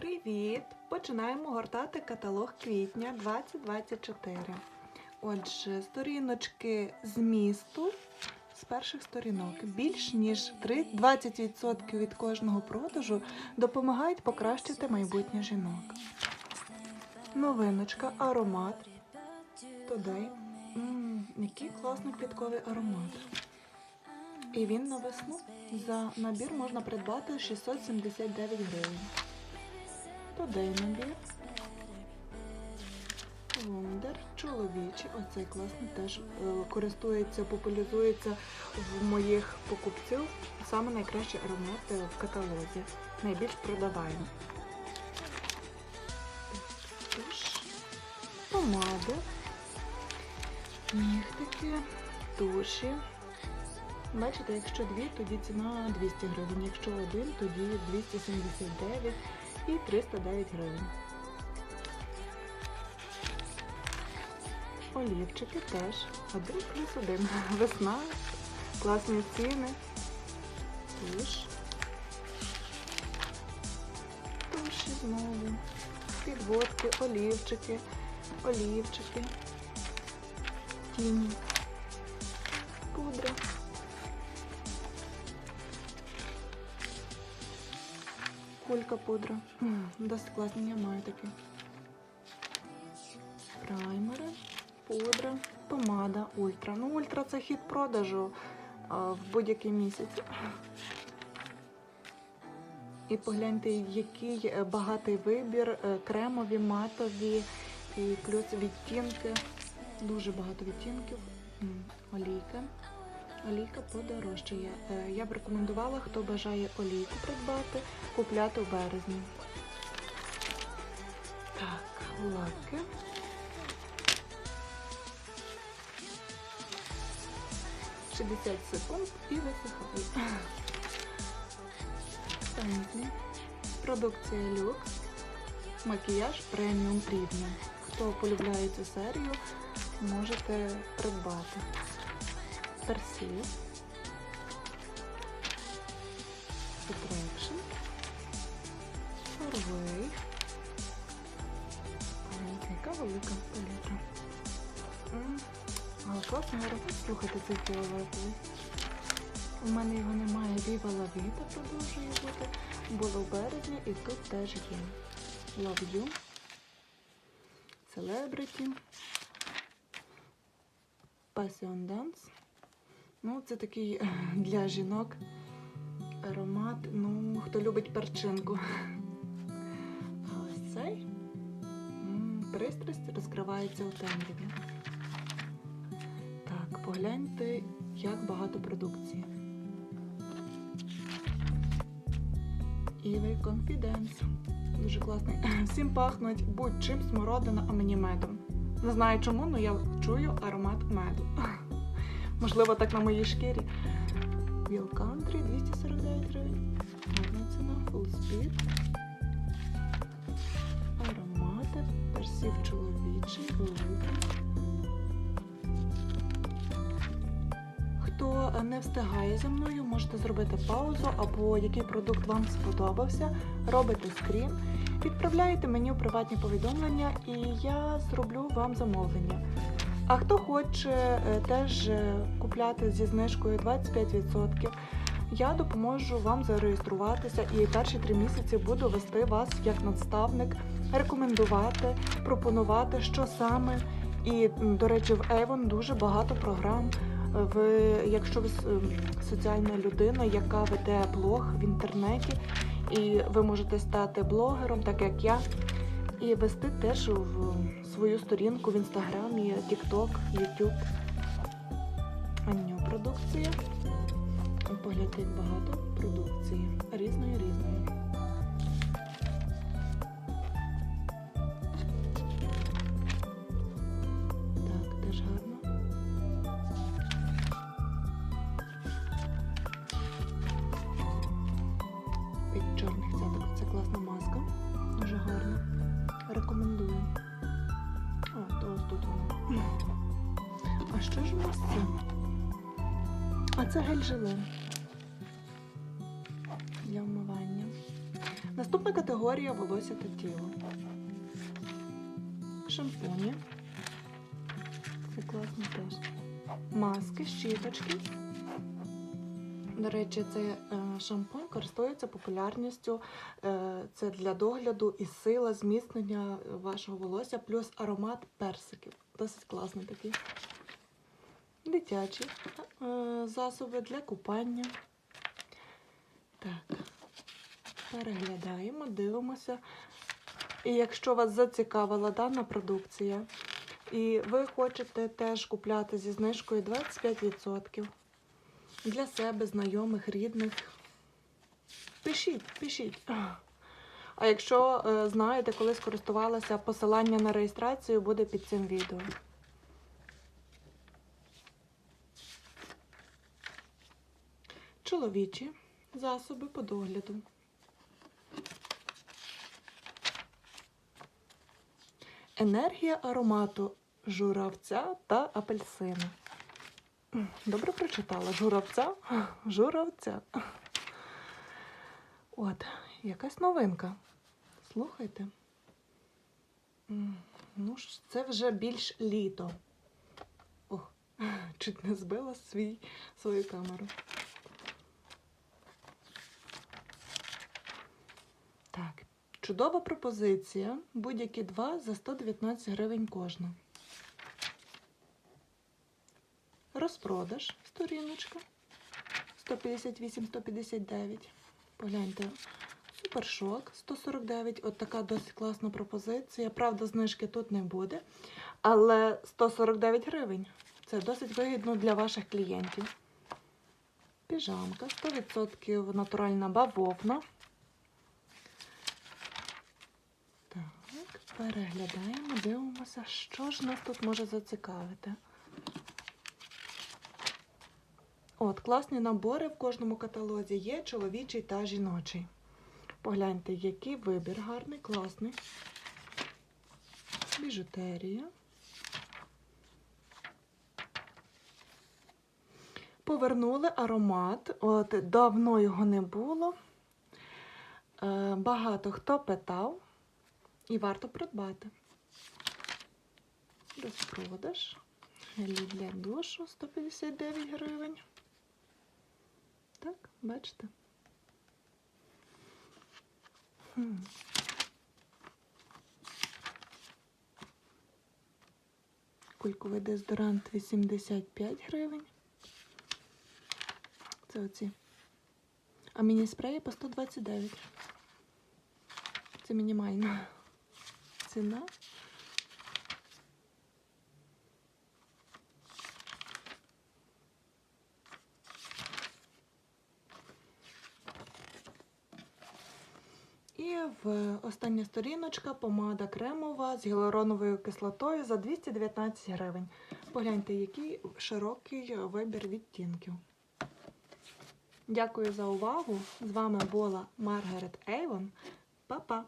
Привіт! Починаємо гортати каталог квітня 2024. Отже, сторіночки змісту з перших сторінок. Більш ніж 3 20% від кожного продажу допомагають покращити майбутнє жінок. Новиночка, аромат. Мм, який класний квітковий аромат. І він на весну. За набір можна придбати 679 гривень. Набір. Вундер, чоловічий. Оцей класний теж е, користується, популяризується в моїх покупців. Саме найкращі аромати в каталозі. Найбільш продаваємо. Помади, нігтики, туші. Бачите, якщо дві, тоді ціна 200 гривень. Якщо один, тоді 279 і 309 гривень. Олівчики теж. Один плюс один. Весна, класні ціни. Туш. Туші знову. Підводки, олівчики, олівчики, тіні, пудра. Кулька пудра. Досить класні, я маю такі. Праймери, пудра, помада, ультра. Ну, ультра це хід продажу а, в будь-який місяць. І погляньте, який е, багатий вибір, е, кремові, матові і плюс відтінки. Дуже багато відтінків. Олійка. Олійка подорожчає. Е, Я б рекомендувала, хто бажає олійку придбати, купляти в березні. Так, лаки. Шістдесят секунд і висихає. Пензлі. Продукція люкс. Макіяж преміум рівня. Хто полюбляє цю серію, можете придбати. Персил. Attraction. Farway. Ой, Яка велика палітра. Але класний аромат, слухайте цей фіолетовий. У мене його немає. Viva La Vita продовжує бути. Було в березні і тут теж є. Love You. Celebrity. Passion Dance. Ну, це такий е, для жінок аромат. Ну, хто любить перчинку. А ось цей пристрасть розкривається у темряві. Так, погляньте, як багато продукції. Івей Confidence. Дуже класний. Всім пахнуть будь-чим смородина, а мені медом. Не знаю чому, але я чую аромат меду. Можливо, так на моїй шкірі. Wheel Country 249 гривень. Гарна ціна, Full Speed. Аромати, персів чоловічий, великий. Хто не встигає за мною, можете зробити паузу або який продукт вам сподобався, робите скрін, відправляєте мені у приватні повідомлення і я зроблю вам замовлення. А хто хоче е, теж е, купляти зі знижкою 25%, я допоможу вам зареєструватися і перші три місяці буду вести вас як надставник, рекомендувати, пропонувати, що саме. І, до речі, в Avon дуже багато програм. Ви, якщо ви ем, соціальна людина, яка веде блог в інтернеті, і ви можете стати блогером, так як я, і вести теж в свою сторінку в інстаграмі, TikTok, YouTube. Аню продукція. Погляньте, як багато продукції. Різної різної. Так, теж гарно. Від чорних цяток. Це класна маска. Дуже гарна. Рекомендую. О, то ось тут воно. А що ж у нас це? А це гель-желе для вмивання. Наступна категорія волосся та тіло. Шампуні. Це класно теж. Маски, щіточки. До речі, цей е, шампунь користується популярністю. Е, це для догляду і сила зміцнення вашого волосся, плюс аромат персиків. Досить класний такий. Дитячі е, засоби для купання. Так, переглядаємо, дивимося. І якщо вас зацікавила дана продукція, і ви хочете теж купляти зі знижкою 25% для себе, знайомих, рідних, пишіть, пишіть. А якщо е, знаєте, коли скористувалася, посилання на реєстрацію буде під цим відео. Чоловічі засоби по догляду. Енергія аромату журавця та апельсина. Добре прочитала. Журавця? Журавця. От, якась новинка. Слухайте. Ну, це вже більш літо. Ох, чуть не збила свій, свою камеру. Так, чудова пропозиція. Будь-які два за 119 гривень кожна. Розпродаж сторіночка 158-159. Погляньте. Супершок 149. От така досить класна пропозиція. Правда, знижки тут не буде. Але 149 гривень. Це досить вигідно для ваших клієнтів. Піжамка 100% натуральна бавовна. Так, переглядаємо, дивимося, що ж нас тут може зацікавити. От, класні набори в кожному каталозі є чоловічий та жіночий. Погляньте, який вибір гарний, класний. Біжутерія. Повернули аромат. От давно його не було. Е, Багато хто питав і варто придбати. Розпродаж. Гелі для душу 159 гривень. Так, бачите? Хм. Кульковий дезодорант 85 гривень. Це оці. А міні-спреї по 129. Це мінімальна ціна. І в остання сторіночка помада кремова з гіалуроновою кислотою за 219 гривень. Погляньте, який широкий вибір відтінків. Дякую за увагу. З вами була Маргарет Ейвон. Па-па!